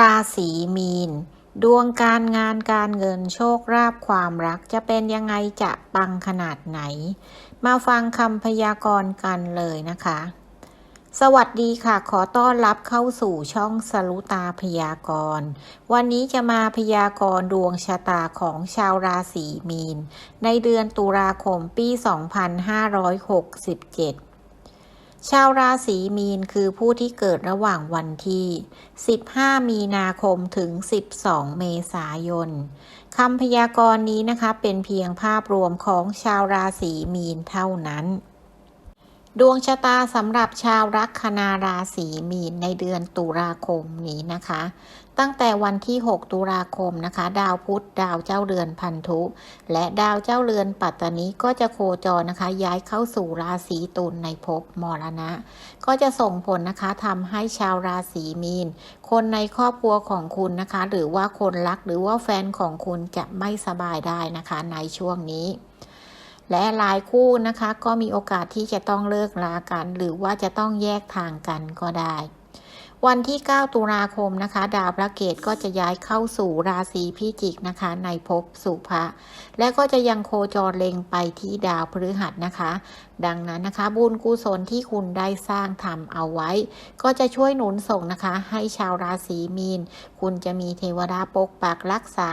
ราศีมีน ดวงการงานการเงินโชคราบความรักจะเป็นยังไงจะปังขนาดไหน มาฟังคำพยากรณ์กันเลยนะคะ สวัสดีค่ะ ขอต้อนรับเข้าสู่ช่องสรุตาพยากรณ์ วันนี้จะมาพยากรณ์ดวงชะตาของชาวราศีมีน ในเดือนตุลาคมปี 2567 ชาวราศีมีนคือผู้ที่เกิดระหว่างวันที่ 15 มีนาคมถึง 12 เมษายนคำพยากรณ์นี้นะคะเป็นเพียงภาพรวมของชาวราศีมีนเท่านั้น ดวงชะตาสำหรับชาวลัคนาราศีมีนในเดือนตุลาคมนี้นะคะ ตั้งแต่วันที่ 6 ตุลาคมนะคะ ดาวพุธดาวเจ้าเรือนพันธุ และดาวเจ้าเรือนปัตตานีก็จะโคจรนะคะ ย้ายเข้าสู่ราศีตุลในภพมรณะ ก็จะส่งผลนะคะทำให้ชาวราศีมีน คนในครอบครัวของคุณนะคะ หรือว่าคนรักหรือว่าแฟนของคุณจะไม่สบายได้นะคะในช่วงนี้ และหลายคู่นะคะ ก็มีโอกาสที่จะต้องเลิกลากัน หรือว่าจะต้องแยกทางกันก็ได้ วันที่ 9 ตุลาคมนะคะ ดาวพระเกตก็จะย้ายเข้าสู่ราศีพิจิกนะคะ ในภพสุภะและก็จะยังโคจรเล็งไปที่ดาวพฤหัสนะคะ ดังนั้นนะคะ บุญกุศลที่คุณได้สร้างทำเอาไว้ ก็จะช่วยหนุนส่งนะคะ ให้ชาวราศีมีน คุณจะมีเทวดาปกปักรักษา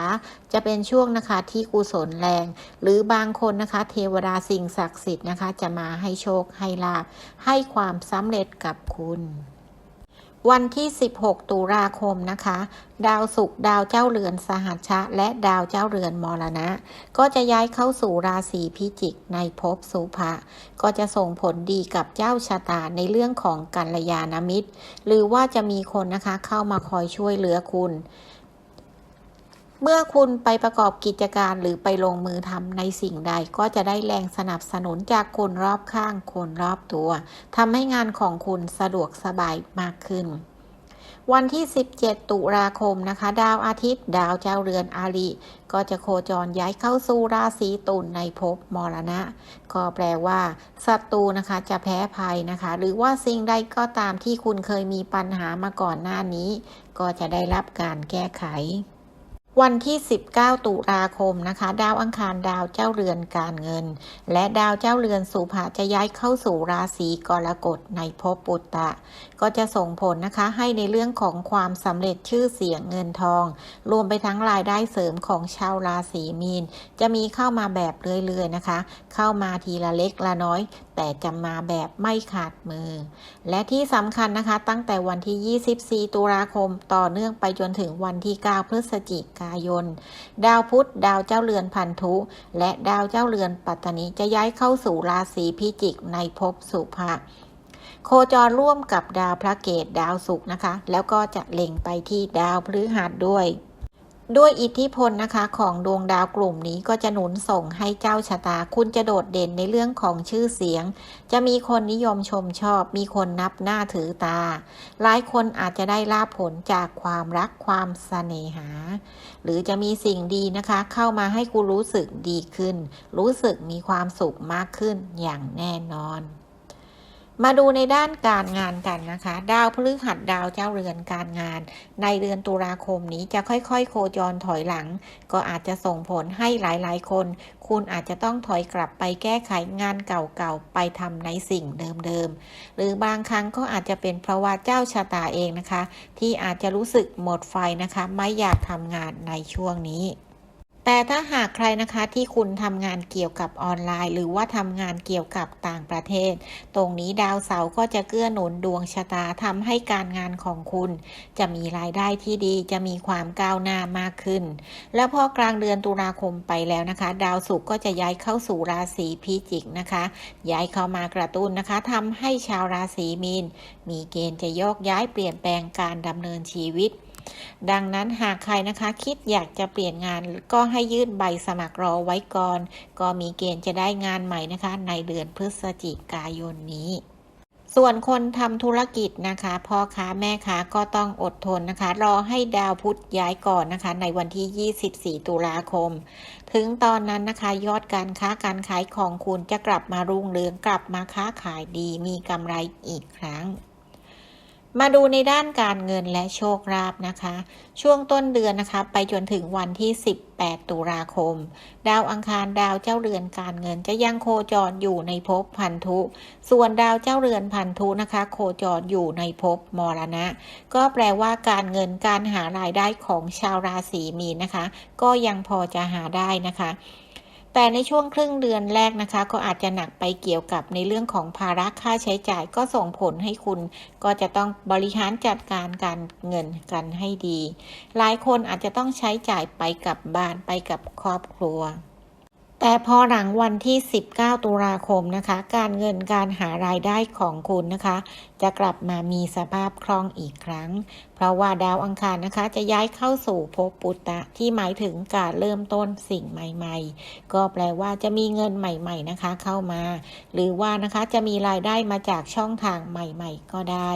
จะเป็นช่วงนะคะที่กุศลแรง หรือบางคนนะคะ เทวดาสิ่งศักดิ์สิทธิ์นะคะ จะมาให้โชคให้ลาภให้ความสำเร็จกับคุณ วันที่ 16 ตุลาคมนะคะ ดาวศุกร์ดาวเจ้าเรือนสหัชชะ และดาวเจ้าเรือนมรณะ ก็จะย้ายเข้าสู่ราศีพิจิกในภพสุภะก็จะส่งผลดีกับเจ้าชะตาในเรื่องของกัลยาณมิตร หรือว่าจะมีคนนะคะเข้ามาคอยช่วยเหลือคุณ เมื่อคุณไปประกอบกิจการหรือไปลงมือทำในสิ่งใดก็จะได้แรงสนับสนุนจากคนรอบข้างคนรอบตัวทำให้งานของคุณสะดวกสบายมากขึ้นวันที่ 17 ตุลาคมนะคะ ดาวอาทิตย์ ดาวเจ้าเรือนอาริก็จะโคจรย้ายเข้าสู่ราศีตุลในภพมรณะ ก็แปลว่าศัตรูนะคะจะแพ้ภัยนะคะ หรือว่าสิ่งใดก็ตามที่คุณเคยมีปัญหามาก่อนหน้านี้ ก็จะได้รับการแก้ไข วันที่ 19 ตุลาคมนะคะ ดาวอังคารดาวเจ้าเรือนการเงิน และดาวเจ้าเรือนสุภะจะย้ายเข้าสู่ราศีกรกฎในภพปุตตะ ก็จะส่งผลนะคะให้ในเรื่องของความสำเร็จชื่อเสียงเงินทอง รวมไปทั้งรายได้เสริมของชาวราศีมีน จะมีเข้ามาแบบเรื่อยๆนะคะ เข้ามาทีละเล็กละน้อย แต่จะมาแบบไม่ขาดมือ และที่สำคัญนะคะ ตั้งแต่วันที่ 24 ตุลาคม ต่อเนื่องไปจนถึงวันที่ 9 พฤศจิกายน ดาวพุธดาวเจ้าเรือนพันธุ และดาวเจ้าเรือนปัตตานีจะย้ายเข้าสู่ราศีพิจิกในภพสุภะโคจรร่วมกับดาวพระเกตดาวศุกร์นะคะ แล้วก็จะเล็งไปที่ดาวพฤหัสด้วย ด้วยอิทธิพลนะคะของดวงดาวกลุ่มนี้ก็จะหนุนส่งให้เจ้าชะตา คุณจะโดดเด่นในเรื่องของชื่อเสียง จะมีคนนิยมชมชอบ มีคนนับหน้าถือตา หลายคนอาจจะได้ลาภผลจากความรักความเสน่หา หรือจะมีสิ่งดีนะคะ เข้ามาให้คุณรู้สึกดีขึ้น รู้สึกมีความสุขมากขึ้นอย่างแน่นอน มาดูในด้านการงานกันนะคะ ดาวพฤหัสดาวเจ้าเรือนการงาน ในเดือนตุลาคมนี้จะค่อยๆ โคจรถอยหลัง ก็อาจจะส่งผลให้หลายๆ คน คุณอาจจะต้องถอยกลับไปแก้ไขงานเก่าๆ ไปทำในสิ่งเดิมๆ หรือบางครั้งก็อาจจะเป็นเพราะว่าเจ้าชะตาเองนะคะ ที่อาจจะรู้สึกหมดไฟนะคะ ไม่อยากทำงานในช่วงนี้ แต่ถ้าหากใครนะคะที่คุณทำงานเกี่ยวกับออนไลน์ หรือว่าทำงานเกี่ยวกับต่างประเทศ ตรงนี้ดาวเสาร์ก็จะเกื้อหนุนดวงชะตาทำให้การงานของคุณ จะมีรายได้ที่ดีจะมีความก้าวหน้ามากขึ้น แล้วพอกลางเดือนตุลาคมไปแล้วนะคะ ดาวศุกร์ก็จะย้ายเข้าสู่ราศีพิจิกนะคะ ย้ายเข้ามากระตุ้นนะคะทำให้ชาวราศีมีน มีเกณฑ์จะโยกย้ายเปลี่ยนแปลงการดำเนินชีวิต ดังนั้นหากใครนะคะคิดอยากจะเปลี่ยนงานก็ให้ยื่นใบสมัครรอไว้ก่อน ก็มีเกณฑ์จะได้งานใหม่นะคะ ในเดือนพฤศจิกายนนี้ส่วนคนทำธุรกิจนะคะพ่อค้าแม่ค้าก็ต้องอดทนนะคะ รอให้ดาวพุธย้ายก่อนนะคะ ในวันที่ 24 ตุลาคม ถึงตอนนั้นนะคะ ยอดการค้าการขายของคุณจะกลับมารุ่งเรืองกลับมาค้าขายดีมีกำไรอีกครั้ง มาดูในด้านการเงินและโชคลาภนะคะ ช่วงต้นเดือนนะคะ ไปจนถึงวันที่ 18 ตุลาคม ดาวอังคารดาวเจ้าเรือนการเงินจะยังโคจรอยู่ในภพพันธุ ส่วนดาวเจ้าเรือนพันธุนะคะ โคจรอยู่ในภพมรณะ ก็แปลว่าการเงินการหารายได้ของชาวราศีมีนนะคะ ก็ยังพอจะหาได้นะคะ แต่ในช่วงครึ่งเดือนแรกนะคะ ก็อาจจะหนักไปเกี่ยวกับในเรื่องของภาระค่าใช้จ่ายก็ส่งผลให้คุณ ก็จะต้องบริหารจัดการการเงินกันให้ดี หลายคนอาจจะต้องใช้จ่ายไปกับบ้านไปกับครอบครัว แต่พอหลังวันที่ 19 ตุลาคมนะคะ การเงินการหารายได้ของคุณนะคะ จะกลับมามีสภาพคล่องอีกครั้ง เพราะว่าดาวอังคารนะคะ จะย้ายเข้าสู่ภพปุตตะที่หมายถึงการเริ่มต้นสิ่งใหม่ๆ ก็แปลว่าจะมีเงินใหม่ ๆนะคะเข้ามา หรือว่านะคะจะมีรายได้มาจากช่องทางใหม่ ๆ ก็ได้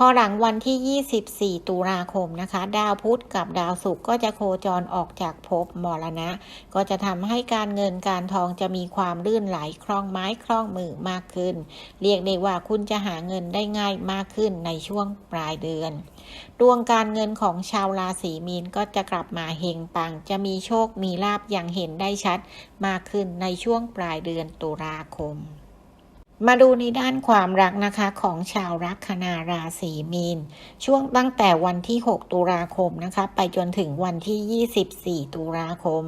พอหลังวันที่ 24 ตุลาคมนะคะ ดาวพุธกับดาวศุกร์ก็จะโคจรออกจากภพมรณะ ก็จะทำให้การเงินการทองจะมีความลื่นไหลคล่องไม้คล่องมือมากขึ้น เรียกได้ว่าคุณจะหาเงินได้ง่ายมากขึ้นในช่วงปลายเดือนดวงการเงินของชาวราศีมีนก็จะกลับมาเฮงปัง จะมีโชคมีลาบอย่างเห็นได้ชัดมากขึ้นในช่วงปลายเดือนตุลาคม มาดูในด้านความรักนะคะของชาวลัคนาราศีมีน ช่วงตั้งแต่วันที่ 6 ตุลาคมนะคะ ไปจนถึงวันที่ 24 ตุลาคม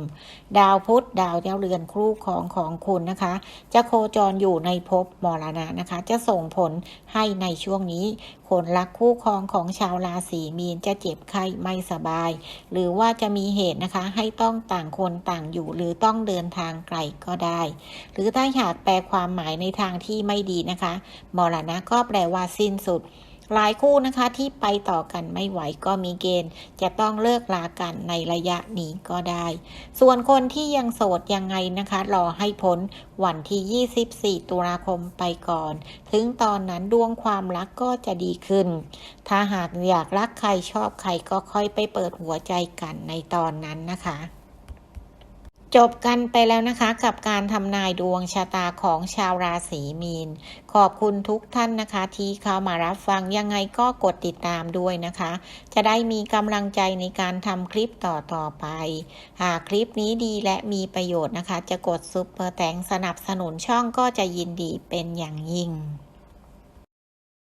ดาวพุธดาวเจ้าเรือนคู่ของของคุณนะคะ จะโคจรอยู่ในภพมรณะนะคะ จะส่งผลให้ในช่วงนี้ คนรักคู่ครองของชาวราศีมีนจะเจ็บไข้ไม่สบาย หรือว่าจะมีเหตุนะคะให้ต้องต่างคนต่างอยู่ หรือต้องเดินทางไกลก็ได้ หรือถ้าหากแปลความหมายในทางที่ไม่ดีนะคะ มรณะก็แปลว่าสิ้นสุด หลายคู่นะคะที่ไปต่อกันไม่ไหวก็มีเกณฑ์ จะต้องเลิกลากันในระยะนี้ก็ได้ ส่วนคนที่ยังโสดยังไงนะคะ รอให้พ้นวันที่ 24 ตุลาคมไปก่อน ถึงตอนนั้นดวงความรักก็จะดีขึ้น ถ้าหากอยากรักใครชอบใครก็ค่อยไปเปิดหัวใจกันในตอนนั้นนะคะ จบกันไปแล้วนะคะกับการทำนายดวงชะตาของชาวราศีมีน ขอบคุณทุกท่านนะคะ ที่เข้ามารับฟังยังไงก็กดติดตามด้วยนะคะ จะได้มีกำลังใจในการทำคลิปต่อๆไป หากคลิปนี้ดีและมีประโยชน์นะคะ จะกดซุปเปอร์แตงสนับสนุนช่องก็จะยินดีเป็นอย่างยิ่ง